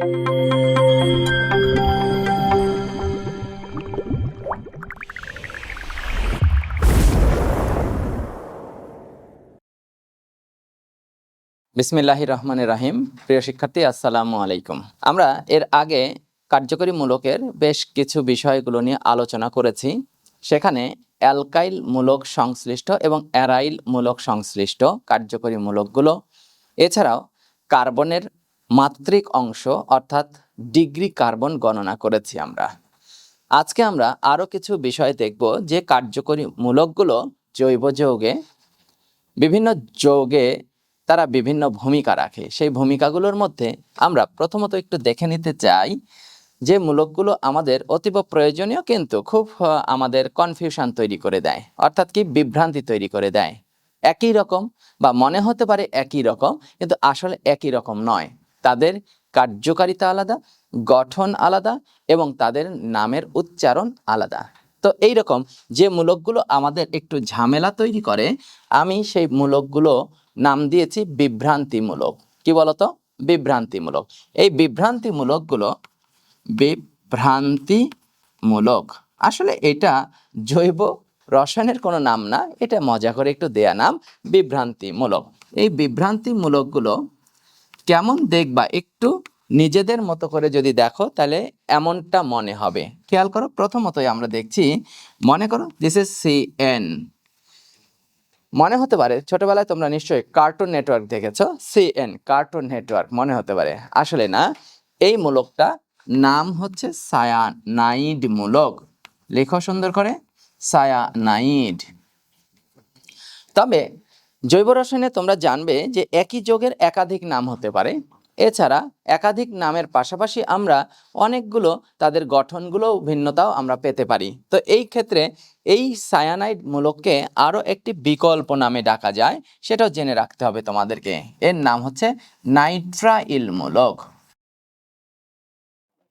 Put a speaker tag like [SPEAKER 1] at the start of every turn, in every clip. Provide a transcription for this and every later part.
[SPEAKER 1] বিসমিল্লাহ রহমানের রাহিম। প্রিয় শিক্ষার্থী, আসসালামু আলাইকুম। আমরা এর আগে কার্যকরী মূলকের বেশ কিছু বিষয়গুলো নিয়ে আলোচনা করেছি। সেখানে অ্যালকাইল মূলক সংশ্লিষ্ট এবং অ্যারাইল মূলক সংশ্লিষ্ট কার্যকরী মূলকগুলো এছাড়াও কার্বনের মাত্রিক অংশ, অর্থাৎ ডিগ্রি কার্বন গণনা করেছি আমরা। আজকে আমরা আরও কিছু বিষয় দেখব যে কার্যকরী মূলকগুলো জৈব যৌগে, বিভিন্ন যৌগে তারা বিভিন্ন ভূমিকা রাখে। সেই ভূমিকাগুলোর মধ্যে আমরা প্রথমত একটু দেখে নিতে চাই যে মূলকগুলো আমাদের অতীব প্রয়োজনীয় কিন্তু খুব আমাদের কনফিউশন তৈরি করে দেয়, অর্থাৎ কি বিভ্রান্তি তৈরি করে দেয়। একই রকম বা মনে হতে পারে একই রকম, কিন্তু আসলে একই রকম নয়। তাদের কার্যকারিতা আলাদা, গঠন আলাদা এবং তাদের নামের উচ্চারণ আলাদা। তো এই রকম যে মূলকগুলো আমাদের একটু ঝামেলা তৈরি করে, আমি সেই মূলকগুলো নাম দিয়েছি বিভ্রান্তিমূলক। কি বলতো? বিভ্রান্তিমূলক। এই বিভ্রান্তিমূলকগুলো বিভ্রান্তিমূলক। আসলে এটা জৈব রসায়নের কোনো নাম না, এটা মজা করে একটু দেয়া নাম বিভ্রান্তিমূলক। এই বিভ্রান্তিমূলকগুলো কেমন দেখবা একটু নিজেদের মতো করে যদি দেখো, তাহলে এমনটা মনে হবে। খেয়াল করো, প্রথমতই আমরা দেখছি, মনে করো দিস ইজ সি এন মনে হতে পারে, ছোটবেলায় তোমরা নিশ্চয়ই কার্টুন নেটওয়ার্ক দেখেছ সি এন কার্টুন নেটওয়ার্ক মনে হতে পারে। আসলে না, এই মূলকটা নাম হচ্ছে সায়ানাইড মূলক। লেখো সুন্দর করে সায়ানাইড তবে জৈব রসায়নে তোমরা জানবে যে একই যোগের একাধিক নাম হতে পারে। এছাড়া একাধিক নামের পাশাপাশি আমরা অনেকগুলো তাদের গঠনগুলো, ভিন্নতাও আমরা পেতে পারি। তো এই ক্ষেত্রে এই সায়ানাইড মূলককে আরও একটি বিকল্প নামে ডাকা যায়, সেটাও জেনে রাখতে হবে তোমাদেরকে। এর নাম হচ্ছে নাইট্রাইল মূলক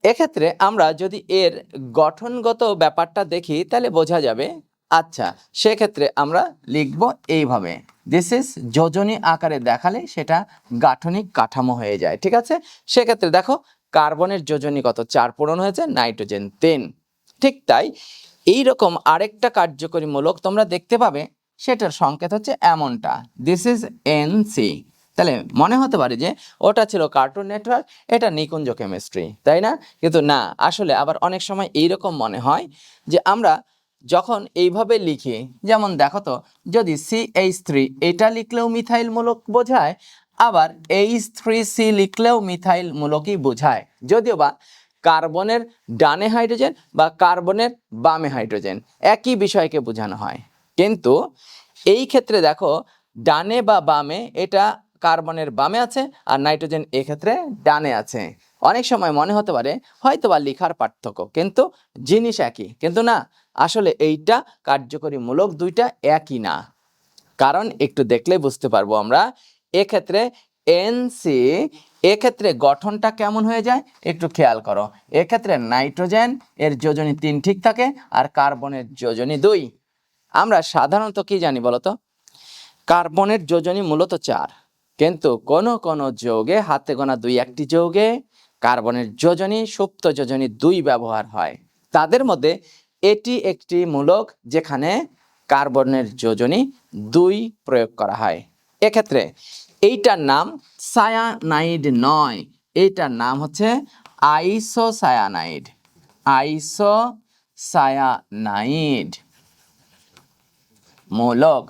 [SPEAKER 1] এক্ষেত্রে আমরা যদি এর গঠনগত ব্যাপারটা দেখি, তাহলে বোঝা যাবে আচ্ছা সেক্ষেত্রে আমরা লিখব এইভাবে। দিস ইজ যোজনী আকারে দেখালে সেটা গাঠনিক কাঠামো হয়ে যায়, ঠিক আছে? সেক্ষেত্রে দেখো, কার্বনের যোজনী কত? চার পূরণ হয়েছে, নাইট্রোজেন তিন। ঠিক তাই এই রকম আরেকটা কার্যকরী মূলক তোমরা দেখতে পাবে, সেটার সংকেত হচ্ছে এমনটা। দিস ইজ এন সি তাহলে মনে হতে পারে যে ওটা ছিল কার্টুন নেটওয়ার্ক, এটা নিকুঞ্জ কেমিস্ট্রি, তাই না? কিন্তু না, আসলে আবার অনেক সময় এইরকম মনে হয় যে আমরা যখন এইভাবে লিখি, যেমন দেখো তো, যদি সি এইচ থ্রি এটা লিখলেও মিথাইল মূলক বোঝায়, আবার এইচ থ্রি সি লিখলেও মিথাইল মূলকই বোঝায়। যদিও বা কার্বনের ডানে হাইড্রোজেন বা কার্বনের বামে হাইড্রোজেন, একই বিষয়কে বোঝানো হয়। কিন্তু এই ক্ষেত্রে দেখো, ডানে বা বামে এটা কার্বনের বামে আছে আর নাইট্রোজেন এক্ষেত্রে ডানে আছে। অনেক সময় মনে হতে পারে হয়তো বা লিখার পার্থক্য, কিন্তু জিনিস একই। কিন্তু না আসলে এইটা কার্যকরী মূলক দুইটা একই না। কারণ একটু দেখলে বুঝতে পারব আমরা, এক্ষেত্রে এনসি এক্ষেত্রে গঠনটা কেমন হয়ে যায়? একটু খেয়াল করো। এক্ষেত্রে নাইট্রোজেন, এর যোজনী তিন ঠিক থাকে আর কার্বনের যোজনী দুই। আমরা সাধারণত কি জানি বলতো কার্বনের যোজনী মূলত চার। কিন্তু কোন কোন যৌগে হাতে গোনা দুই একটি যৌগে কার্বনের যোজনী, সুপ্ত যোজনী দুই ব্যবহার হয়। তাদের মধ্যে এটি একটি মূলক যেখানে কার্বনের যোজনী দুই প্রয়োগ করা হয়। এক্ষেত্রে এইটার নাম সায়ানাইড নয়। এইটার নাম হচ্ছে আইসোসায়ানাইড। আইসো সায়ানাইড মূলক।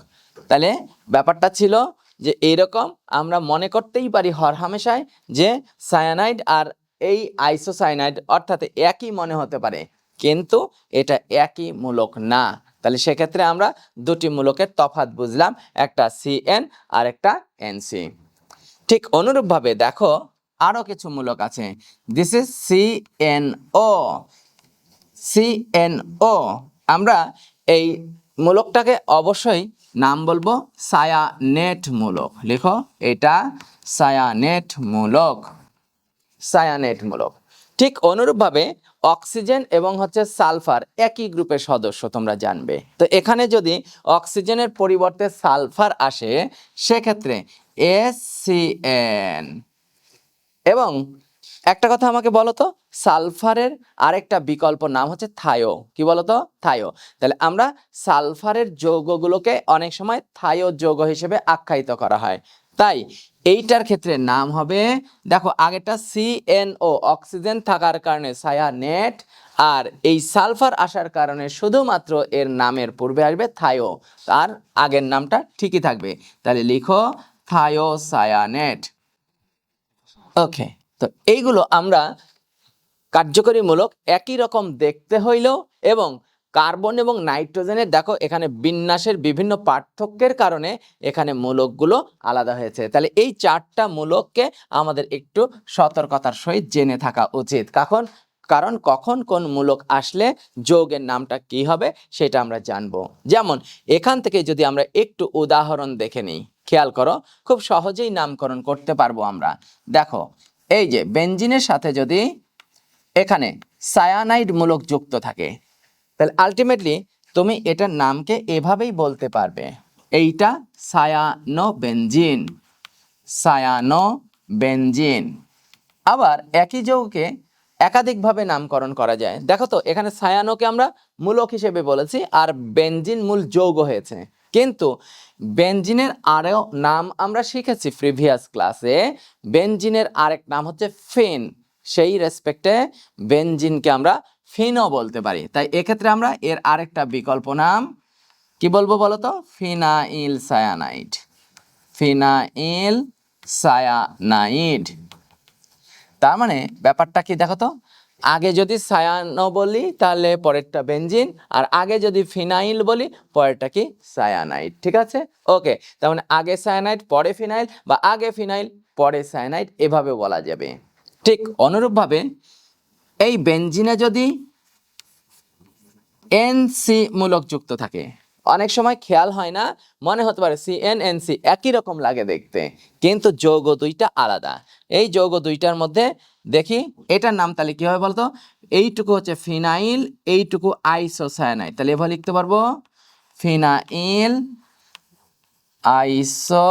[SPEAKER 1] তাহলে ব্যাপারটা ছিল যে এইরকম আমরা মনে করতেই পারি হর হামেশায় যে সায়ানাইড আর এই আইসোসায়ানাইড অর্থাৎ একই মনে হতে পারে। কিন্তু এটা একই মূলক না। তাহলে সেক্ষেত্রে আমরা দুটি মূলকের তফাৎ বুঝলাম, একটা সিএন আর একটা এনসি ঠিক অনুরূপভাবে দেখো আরও কিছু মূলক আছে। দিস ইজ সিএনও সিএনও আমরা এই মূলকটাকে অবশ্যই নাম বলব সায়ানেট মূলক। লেখো, এটা সায়ানেট মূলক। সায়ানেট মূলক। ঠিক অনুরূপভাবে অক্সিজেন এবং হচ্ছে সালফার একই গ্রুপের সদস্য তোমরা জানবে। তো এখানে যদি অক্সিজেনের পরিবর্তে সালফার আসে, সেক্ষেত্রে এস এবং একটা কথা আমাকে বলো তো, সালফারের আরেকটা বিকল্প নাম হচ্ছে থায়ো। কি বলো তো? থায়ো। তাহলে আমরা সালফারের যৌগগুলোকে অনেক সময় থায়ো যৌগ হিসেবে আখ্যায়িত করা হয়। তাই এইটার ক্ষেত্রে নাম হবে, দেখো আগেটা সিএনও অক্সিজেন থাকার কারণে সায়ানেট, আর এই সালফার আসার কারণে শুধুমাত্র এর নামের পূর্বে আসবে থায়ো তার আগের নামটা ঠিকই থাকবে। তাহলে লিখো থায়োসায়ানেট ওকে, তো এইগুলো আমরা কার্যকরীমূলক একই রকম দেখতে হইলেও এবং কার্বন এবং নাইট্রোজেনের, দেখো, এখানে বিন্যাসের বিভিন্ন পার্থক্যের কারণে এখানে মূলকগুলো আলাদা হয়েছে। তাহলে এই চারটা মূলককে আমাদের একটু সতর্কতার সহিত জেনে থাকা উচিত। কখন কারণ কখন কোন মূলক আসলে যৌগের নামটা কি হবে সেটা আমরা জানব। যেমন, এখান থেকে যদি আমরা একটু উদাহরণ দেখে নিই, খেয়াল করো, খুব সহজেই নামকরণ করতে পারব আমরা। দেখো, এই যে বেঞ্জিনের সাথে যদি এখানে সায়ানাইড মূলক যুক্ত থাকে তাহলে আলটিমেটলি তুমি এটার নামকে এভাবেই বলতে পারবে। এইটা সায়ানো বেঞ্জিন সায়ানো বেঞ্জিন আবার একই যৌগকে একাধিকভাবে নামকরণ করা যায়। দেখো তো, এখানে সায়ানোকে আমরা মূলক হিসেবে বলেছি, আর বেঞ্জিন মূল যৌগ হয়েছে। কিন্তু বেঞ্জিনের আরও নাম আমরা শিখেছি প্রিভিয়াস ক্লাসে বেঞ্জিনের আরেক নাম হচ্ছে ফেন সেই রেসপেক্টে বেঞ্জিনকে আমরা ফিনও বলতে পারি। তাই এক্ষেত্রে আমরা এর আরেকটা বিকল্প নাম, কি বলব বলো তো ফিনাইল সায়ানাইড। Phenyl cyanide. তার মানে ব্যাপারটা কি দেখো তো? আগে যদি সায়ানো বলি তাহলে পরেরটা বেঞ্জিন আর আগে যদি ফিনাইল বলি পরেরটা কি? সায়ানাইড, ঠিক আছে? ওকে, তার মানে আগে সায়ানাইড, পরে ফিনাইল, বা আগে ফিনাইল, পরে সায়ানাইড, এভাবে বলা যাবে। ঠিক অনুরূপভাবে এই বেঞ্জিনে যদি এনসি মূলক যুক্ত থাকে, অনেক সময় খেয়াল হয় না, মনে হতে পারে সি এন এন সি একই রকম লাগে দেখতে, কিন্তু যৌগ দুইটা আলাদা। এই যৌগ দুইটার মধ্যে দেখি এটার নাম তাহলে কি হবে বলতো? এইটুকু হচ্ছে ফিনাইল, এইটুকু আইসোসায়ানাইড। তাহলে এভাবে লিখতে পারব? ফিনাইল আইসো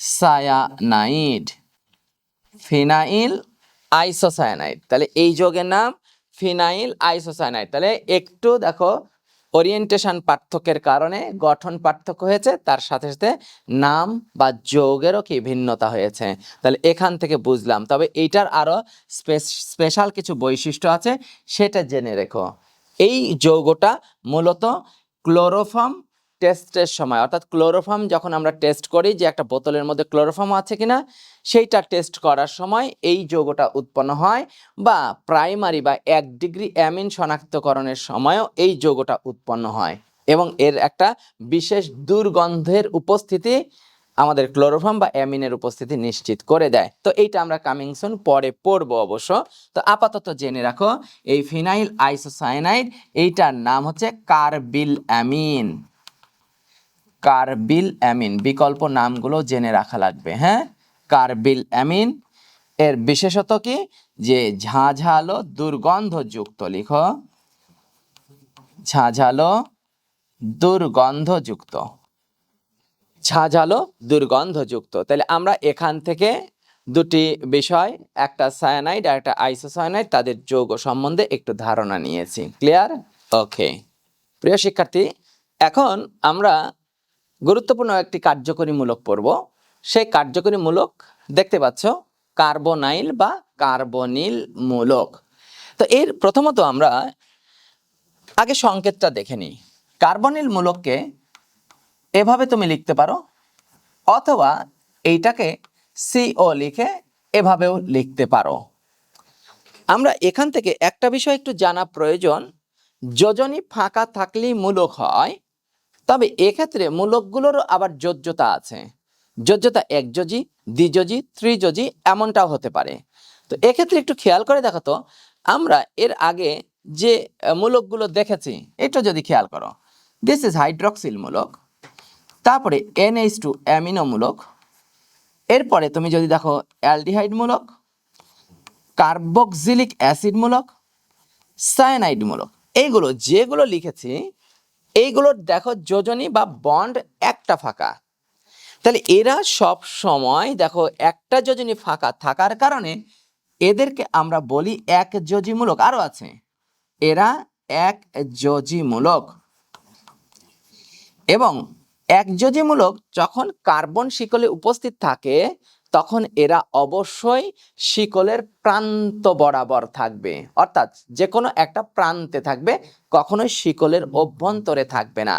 [SPEAKER 1] সায়ানাইড ফিনাইল আইসোসায়ানাইড। তাহলে এই যৌগের নাম ফিনাইল আইসোসায়ানাইড। তাহলে একটু দেখো ওরিয়েন্টেশন পার্থক্যের কারণে গঠন পার্থক্য হয়েছে, তার সাথে সাথে নাম বা যৌগেরও কি ভিন্নতা হয়েছে। তাহলে এখান থেকে বুঝলাম। তবে এইটার আরও স্পেশাল কিছু বৈশিষ্ট্য আছে, সেটা জেনে রেখো। এই যৌগটা মূলত ক্লোরোফর্ম টেস্টের সময়। অর্থাৎ ক্লোরোফর্ম যখন আমরা টেস্ট করি যে একটা বোতলের মধ্যে ক্লোরোফর্ম আছে কিনা, সেইটা টেস্ট করার সময় এই যৌগটা উৎপন্ন হয় বা প্রাইমারি বা এক ডিগ্রি অ্যামিন শনাক্তকরণের সময়ও এই যৌগটা উৎপন্ন হয়। এবং এর একটা বিশেষ দুর্গন্ধের উপস্থিতি আমাদের ক্লোরোফর্ম বা অ্যামিনের উপস্থিতি নিশ্চিত করে দেয়। তো এইটা আমরা কামিংসন পরে পড়ব অবশ্য। তো আপাতত জেনে রাখো, এই ফিনাইল আইসোসায়ানাইড এইটার নাম হচ্ছে কার্বিল অ্যামিন। Carbyl amine. বিকল্প নামগুলো জেনে রাখা লাগবে হ্যাঁ? Carbylamine. এর বিশেষত কি? যে ঝাঁঝালো দুর্গন্ধযুক্ত, লিখো। ঝাঁঝালো দুর্গন্ধযুক্ত। ঝাঁঝালো দুর্গন্ধযুক্ত। তাহলে আমরা এখান থেকে দুটি বিষয়, একটা সায়ানাইড আর একটা আইসোসায়ানাইড, তাদের যৌগ সম্বন্ধে একটু ধারণা নিয়েছি। ক্লিয়ার? ওকে। প্রিয় শিক্ষার্থী, এখন আমরা গুরুত্বপূর্ণ একটি কার্যকরীমূলক পর্ব। সেই কার্যকরীমূলক দেখতে পাচ্ছ, কার্বনাইল বা কার্বনিল মূলক তো এর প্রথমত আমরা আগে সংকেতটা দেখে নিই। কার্বনিল মূলককে এভাবে তুমি লিখতে পারো, অথবা এইটাকে সিও লিখে এভাবেও লিখতে পারো। আমরা এখান থেকে একটা বিষয় একটু জানা প্রয়োজন, যোজনী ফাঁকা থাকলেই মূলক হয় তবে এক্ষেত্রে মূলকগুলোরও আবার যোজ্যতা আছে। যোজ্যতা একযোজি, দ্বিযোজি, ত্রিযোজি এমনটাও হতে পারে। তো এক্ষেত্রে একটু খেয়াল করে দেখো তো, আমরা এর আগে যে মূলকগুলো দেখেছি এটা যদি খেয়াল করো। দিস ইজ হাইড্রক্সিল মূলক, তারপরে এনএইচ টু অ্যামিনো মূলক, এরপরে তুমি যদি দেখো অ্যালডিহাইড মূলক, কার্বক্সিলিক অ্যাসিড মূলক, সায়ানাইড মূলক, এইগুলো যেগুলো লিখেছি এইগুলোর দেখো যোজনী বা বন্ড একটা ফাঁকা। তাহলে এরা সব সময় দেখো একটা যোজনী ফাঁকা থাকার কারণে এদেরকে আমরা বলি এক যোজিমূলক। আরও আছে। এরা এক যোজিমূলক। এবং এক যোজিমূলক যখন কার্বন শিকলে উপস্থিত থাকে তখন এরা অবশ্যই শিকলের প্রান্ত বরাবর থাকবে। অর্থাৎ যে কোনো একটা প্রান্তে থাকবে, কখনোই শিকলের অভ্যন্তরে থাকবে না।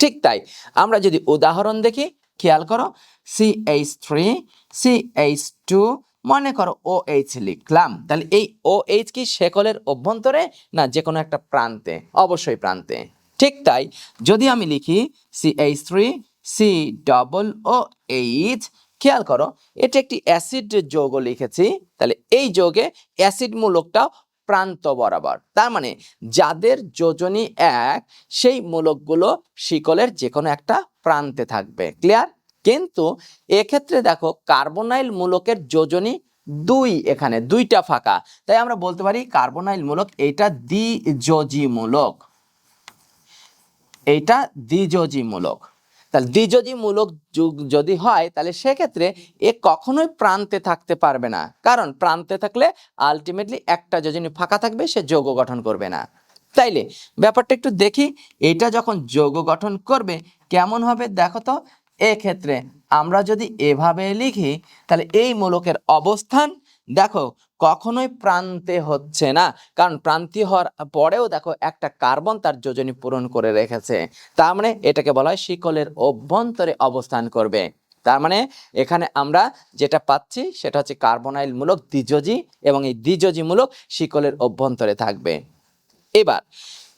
[SPEAKER 1] ঠিক তাই, আমরা যদি উদাহরণ দেখি, খেয়াল করো C H three C H two মনে করো ও এইচ লিখলাম। তাহলে এই ও এইচ কি শেকলের অভ্যন্তরে না যে কোনো একটা প্রান্তে? অবশ্যই প্রান্তে। ঠিক তাই, যদি আমি লিখি C H three C double O H খেয়াল করো, এটা একটি অ্যাসিড যৌগ লিখেছি, তাহলে এই যৌগে অ্যাসিড মূলকটাও প্রান্ত বরাবর। তার মানে যাদের যোজনী এক, সেই মূলকগুলো শিকলের যে কোনো একটা প্রান্তে থাকবে। ক্লিয়ার? কিন্তু এক্ষেত্রে দেখো, কার্বনাইল মূলকের যোজনী দুই এখানে, দুইটা ফাঁকা। তাই আমরা বলতে পারি কার্বনাইল মূলক এটা দ্বিযোজী মূলক। এইটা দ্বিযোজী মূলক। তাহলে দ্বিযোজী যুগ- যদি হয়, তাহলে সেক্ষেত্রে এ কখনোই প্রান্তে থাকতে পারবে না। কারণ প্রান্তে থাকলে আলটিমেটলি একটা যোজনী ফাঁকা থাকবে, সে যৌগ গঠন করবে না। তাইলে ব্যাপারটা একটু দেখি, এটা যখন যৌগ গঠন করবে, কেমন হবে দেখো তো? এক্ষেত্রে আমরা যদি এভাবে লিখি, তাহলে এই মূলকের অবস্থান, দেখো কখনোই প্রান্তে হচ্ছে না। কারণ প্রান্তি হওয়ার পরেও দেখো একটা কার্বন তার যোজনী পূরণ করে রেখেছে। তার মানে এটাকে বলা হয় শিকলের অভ্যন্তরে অবস্থান করবে। তার মানে এখানে আমরা যেটা পাচ্ছি সেটা হচ্ছে কার্বনাইল মূলক দ্বিযোজী এবং এই দ্বিযোজী মূলক শিকলের অভ্যন্তরে থাকবে। এবার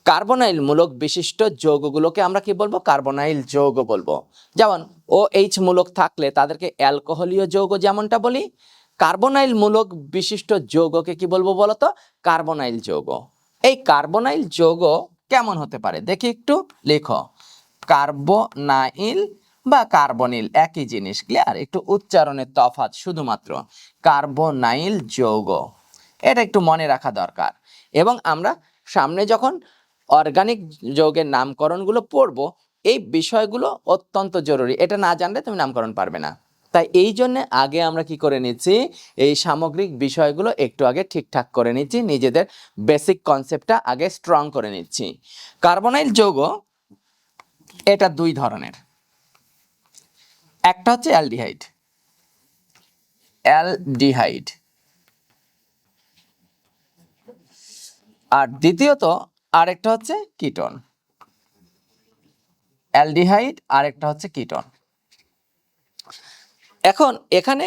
[SPEAKER 1] কার্বনাইল মূলক বিশিষ্ট যৌগগুলোকে আমরা কি বলব? কার্বনাইল যৌগ বলব। যেমন ও এইচ মূলক থাকলে তাদেরকে অ্যালকোহলীয় যৌগ যেমনটা বলি কার্বনাইল মূলক বিশিষ্ট যৌগকে কি বলব বলতো? কার্বনাইল যৌগ। এই কার্বনাইল যৌগ কেমন হতে পারে? দেখি একটু, লেখো। কার্বনাইল বা কার্বনিল, একই জিনিস, ক্লিয়ার? একটু উচ্চারণের তফাৎ, শুধুমাত্র। কার্বনাইল যৌগ। এটা একটু মনে রাখা দরকার। এবং আমরা সামনে যখন অর্গানিক যৌগের নামকরণগুলো পড়ব, এই বিষয়গুলো অত্যন্ত জরুরি। এটা না জানলে তুমি নামকরণ পারবে না। তাই এই জন্য আগে আমরা কি করে নিচ্ছি? এই সামগ্রিক বিষয়গুলো একটু আগে ঠিকঠাক করে নিচ্ছি, নিজেদের বেসিক কনসেপ্টটা আগে স্ট্রং করে নিচ্ছি। কার্বনাইল যৌগ এটা দুই ধরনের। একটা হচ্ছে অ্যালডিহাইড। অ্যালডিহাইড। আর দ্বিতীয়ত আরেকটা হচ্ছে কিটন অ্যালডিহাইড আরেকটা হচ্ছে কিটন এখন এখানে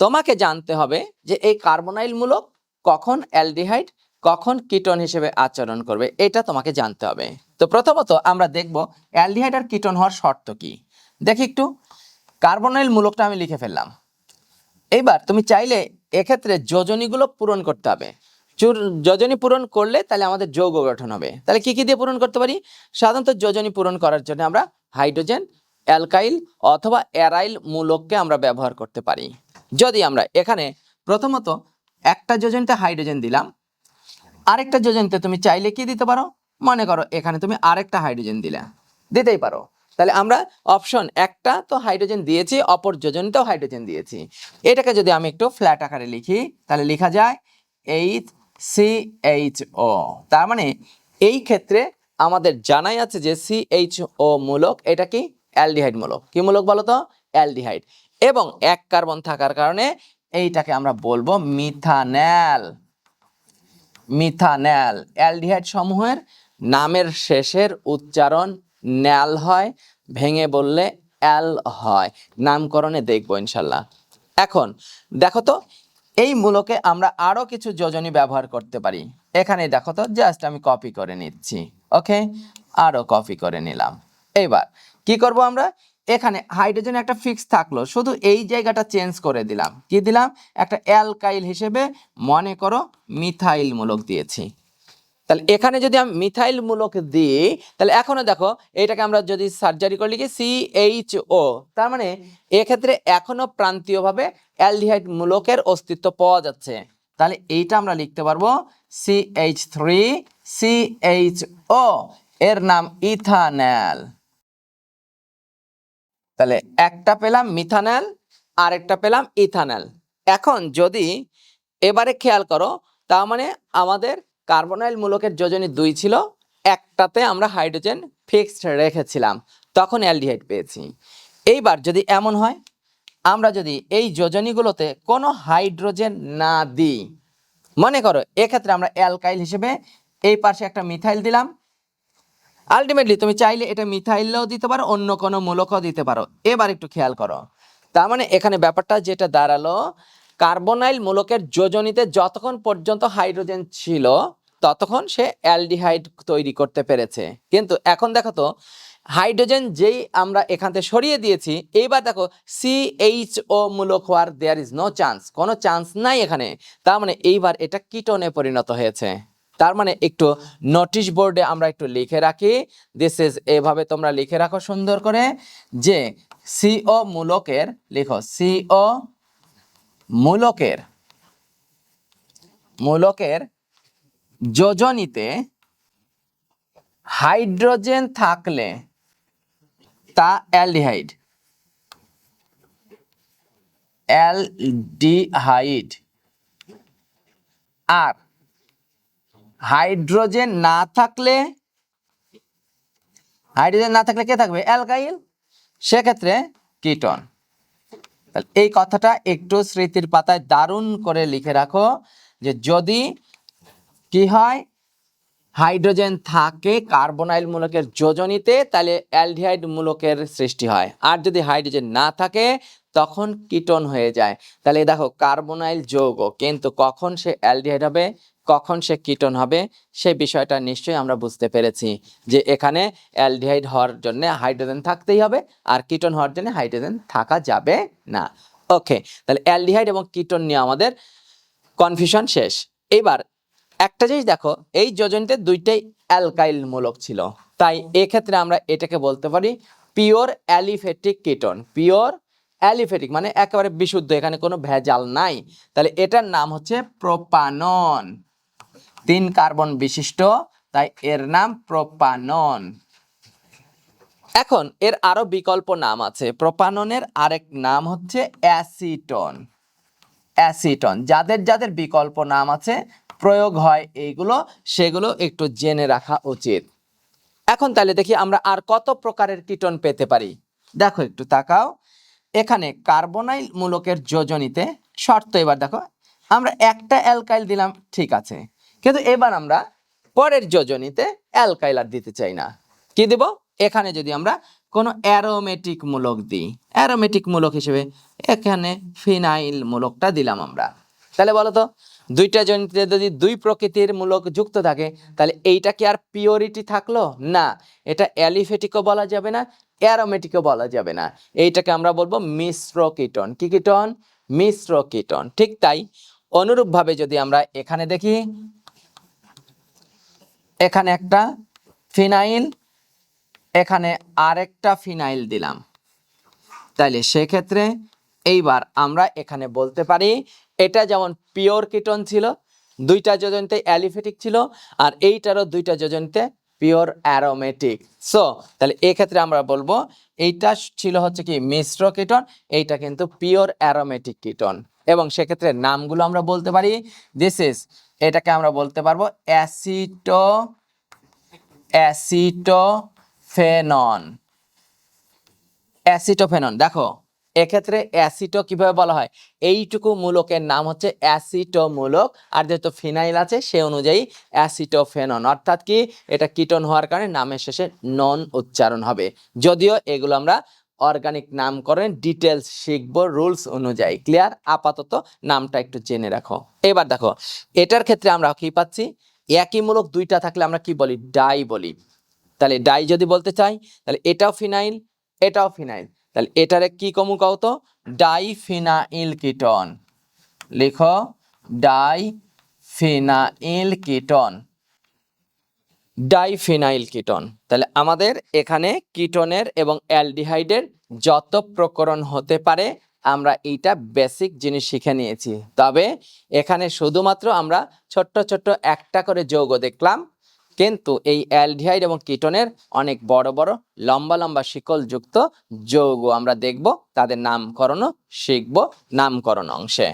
[SPEAKER 1] তোমাকে জানতে হবে যে এই কার্বনাইল মূলক কখন অ্যালডিহাইড, কখন কিটন হিসেবে আচরণ করবে, এটা তোমাকে জানতে হবে। তো প্রথমত আমরা দেখব অ্যালডিহাইড আর কিটন হওয়ার শর্ত কি। দেখি একটু, কার্বনাইল মূলকটা আমি লিখে ফেললাম। এইবার তুমি চাইলে এক্ষেত্রে যোজনীগুলো পূরণ করতে হবে। যোজনী পূরণ করলে তাহলে আমাদের যৌগ গঠন হবে। তাহলে কি কি দিয়ে পূরণ করতে পারি? সাধারণত যোজনী পূরণ করার জন্য আমরা হাইড্রোজেন অ্যালকাইল অথবা অ্যারাইল মূলককে আমরা ব্যবহার করতে পারি। যদি আমরা এখানে প্রথমত একটা যোজনীতে হাইড্রোজেন দিলাম, আরেকটা যোজনীতে তুমি চাইলে কি দিতে পারো? মনে করো এখানে তুমি আরেকটা হাইড্রোজেন দিলা, দিতেই পারো। তাহলে আমরা অপশন একটা তো হাইড্রোজেন দিয়েছি, অপর যোজনীতেও হাইড্রোজেন দিয়েছি। এটাকে যদি আমি একটু ফ্ল্যাট আকারে লিখি, তাহলে লেখা যায় এইচ সি এইচ ও তার মানে এই ক্ষেত্রে আমাদের জানাই আছে যে সি এইচ ও মূলক, এটা কি? অ্যালডিহাইড মূলক কি মূলক বলো তো অ্যালডিহাইড। এবং এক কার্বন থাকার কারণে এইটাকে আমরা বলব মিথানেল। মিথানেল। অ্যালডিহাইড সমূহের নামের শেষের উচ্চারণ ন্যাল হয়, ভেঙে বললে অ্যাল হয়। নামকরণে দেখব ইনশাল্লাহ। এখন, দেখো তো, এই মূলকে আমরা আরও কিছু যোজনী ব্যবহার করতে পারি। এখানে দেখো তো, জাস্ট আমি কপি করে নিচ্ছি। ওকে আরও কপি করে নিলাম। এবার কি করব আমরা? এখানে হাইড্রোজেন একটা ফিক্স থাকল। শুধু এই জায়গাটা চেঞ্জ করে দিলাম। কি দিলাম? একটা অ্যালকাইল হিসেবে মনে করো মিথাইল মূলক দিয়েছি। তাহলে এখানে যদি আমি মিথাইল মূলক দিই, তাহলে এখনও দেখো, এটাকে আমরা যদি সার্জারি করে লিখি সি এইচ ও তার মানে এক্ষেত্রে এখনও প্রান্তীয়ভাবে অ্যালডিহাইড মূলকের অস্তিত্ব পাওয়া যাচ্ছে। তাহলে এইটা আমরা লিখতে পারব C H three C H O এর নাম ইথানেল তাহলে একটা পেলাম মিথানল আর একটা পেলাম ইথানল। এখন যদি এবারে খেয়াল করো, তার মানে আমাদের কার্বনাইল মূলকের যোজনী দুই ছিল, একটাতে আমরা হাইড্রোজেন ফিক্সড রেখেছিলাম, তখন অ্যালডিহাইড পেয়েছি। এইবার যদি এমন হয়, আমরা যদি এই যোজনীগুলোতে কোনো হাইড্রোজেন না দিই, মনে করো এক্ষেত্রে আমরা অ্যালকাইল হিসেবে এই পাশে একটা মিথাইল দিলাম আলটিমেটলি তুমি চাইলে এটা মিথাইলও দিতে পারো, অন্য কোনো মূলকও দিতে পারো। এবার একটু খেয়াল করো। তার মানে এখানে ব্যাপারটা যেটা দাঁড়াল, কার্বনাইল মূলকের যোজনীতে যতক্ষণ পর্যন্ত হাইড্রোজেন ছিল, ততক্ষণ সে অ্যালডিহাইড তৈরি করতে পেরেছে। কিন্তু এখন দেখো তো, হাইড্রোজেন যেই আমরা এখান থেকে সরিয়ে দিয়েছি, এইবার দেখো সি এইচ ও মূলক হওয়ার দেয়ার ইজ নো চান্স কোনো চান্স নাই এখানে। তার মানে এইবার এটা কিটনে পরিণত হয়েছে। তার মানে একটু নোটিশ বোর্ডে আমরা একটু লিখে রাখি। দিস ইজ এভাবে তোমরা লিখে রাখো সুন্দর করে যে সিও মূলকের, লিখো সিও মূলকের মূলকের যোজনীতে হাইড্রোজেন থাকলে তা অ্যালডিহাইড অ্যালডিহাইড। আর হাইড্রোজেন না থাকলে, হাইড্রোজেন না থাকলে কে থাকবে? অ্যালকাইল। সেক্ষেত্রে কিটন। এই কথাটা একটু স্মৃতির পাতায় দারুণ করে লিখে রাখো যে যদি কি হয়, হাইড্রোজেন থাকে কার্বনাইল মূলকের যোজনীতে, তাহলে অ্যালডিহাইড মূলকের সৃষ্টি হয়। আর যদি হাইড্রোজেন না থাকে, তখন কিটন হয়ে যায়। তাহলে দেখো, কার্বনাইল যৌগ, কিন্তু কখন সে অ্যালডিহাইড হবে? কখন সে কিটন হবে, সেই বিষয়টা নিশ্চয়ই আমরা বুঝতে পেরেছি যে এখানে অ্যালডিহাইড হওয়ার জন্য হাইড্রোজেন থাকতেই হবে আর কিটন হওয়ার জন্য হাইড্রোজেন থাকা যাবে না। ওকে, তাহলে অ্যালডিহাইড এবং কিটন নিয়ে আমাদের কনফিউশন শেষ। এবার একটা জিনিস দেখো, এই যোজনীতে দুইটাই অ্যালকাইল মূলক ছিল। তাই এক্ষেত্রে আমরা এটাকে বলতে পারি pure aliphatic ketone pure aliphatic মানে একেবারে বিশুদ্ধ, এখানে কোনো ভেজাল নাই। তাহলে এটার নাম হচ্ছে প্রোপানন। তিন কার্বন বিশিষ্ট, তাই এর নাম প্রোপানন। এখন এর আরও বিকল্প নাম আছে। প্রোপাননের আরেক নাম হচ্ছে অ্যাসিটন। অ্যাসিটন, যাদের যাদের বিকল্প নাম আছে, প্রয়োগ হয় এইগুলো, সেগুলো একটু জেনে রাখা উচিত। এখন তাহলে দেখি আমরা আর কত প্রকারের কীটন পেতে পারি। দেখো একটু তাকাও। এখানে কার্বনাইল মূলকের যোজনীতে শর্ত এবার দেখো। আমরা একটা অ্যালকাইল দিলাম, ঠিক আছে। কিন্তু এবার আমরা পরের যোজনীতে অ্যালকাইল আর দিতে চাই না। কি দেব? এখানে যদি আমরা কোনো অ্যারোমেটিক মূলক দিই। অ্যারোমেটিক মূলক হিসেবে এখানে ফিনাইল মূলকটা দিলাম আমরা। তাহলে বলো তো দুইটা জনিতে যদি দুই প্রকৃতির মূলক যুক্ত থাকে, তাহলে এইটা কি আর পিওরিটি থাকল? না, এটা অ্যালিফেটিকও বলা যাবে না অ্যারোমেটিকও বলা যাবে না। এইটাকে আমরা বলব মিশ্র কীটন। কি কীটন? মিশ্র কীটন। ঠিক তাই, অনুরূপভাবে যদি আমরা এখানে দেখি এখানে একটা ফিনাইল, এখানে আরেকটা ফিনাইল দিলাম। তাইলে সেক্ষেত্রে এইবার আমরা এখানে বলতে পারি, এটা যেমন পিওর কিটন ছিল, দুইটা যোজনতে অ্যালিফেটিক ছিল, আর এইটারও দুইটা যোজনতে পিওর অ্যারোমেটিক। সো তাহলে এক্ষেত্রে আমরা বলব, এইটা ছিল হচ্ছে কি মিশ্র কিটন, এইটা কিন্তু পিওর অ্যারোমেটিক কিটন। এবং সেক্ষেত্রে নামগুলো আমরা বলতে পারি দিস ইজ এটাকে আমরা বলতে পারব অ্যাসিটো, অ্যাসিটোফেনন। অ্যাসিটোফেনন, দেখো, এক্ষেত্রে অ্যাসিটো কীভাবে বলা হয়? এইটুকু মূলকের নাম হচ্ছে অ্যাসিটো মূলক আর যেহেতু ফিনাইল আছে, সে অনুযায়ী অ্যাসিটোফেনন। অর্থাৎ কি? এটা কিটন হওয়ার কারণে নামের শেষে নন উচ্চারণ হবে। যদিও এগুলো আমরা অর্গানিক নামকরণ ডিটেলস শিখব রুলস অনুযায়ী। ক্লিয়ার আপাতত নামটা একটু জেনে রাখো। এবার দেখো, এটার ক্ষেত্রে আমরা কি পাচ্ছি? একই মূলক দুইটা থাকলে আমরা কি বলি? ডাই বলি। তাহলে ডাই যদি বলতে চাই, তাহলে এটাও ফিনাইল এটাও ফিনাইল তাহলে এটারে কি কমু কও তো? ডাইফিনাইল কিটন লিখো diphenyl ketone diphenyl ketone. তাহলে আমাদের এখানে কিটনের এবং অ্যালডিহাইডের যত প্রকরণ হতে পারে, আমরা এইটা বেসিক জিনিস শিখে নিয়েছি। তবে এখানে শুধুমাত্র আমরা ছোট্ট ছোট্ট একটা করে যৌগ দেখলাম, কিন্তু এই অ্যালডিহাইড এবং কিটোনের অনেক বড় বড় লম্বা লম্বা শিকলযুক্ত যৌগ আমরা দেখব, তাদের নামকরণও শিখব, নামকরণ অংশে।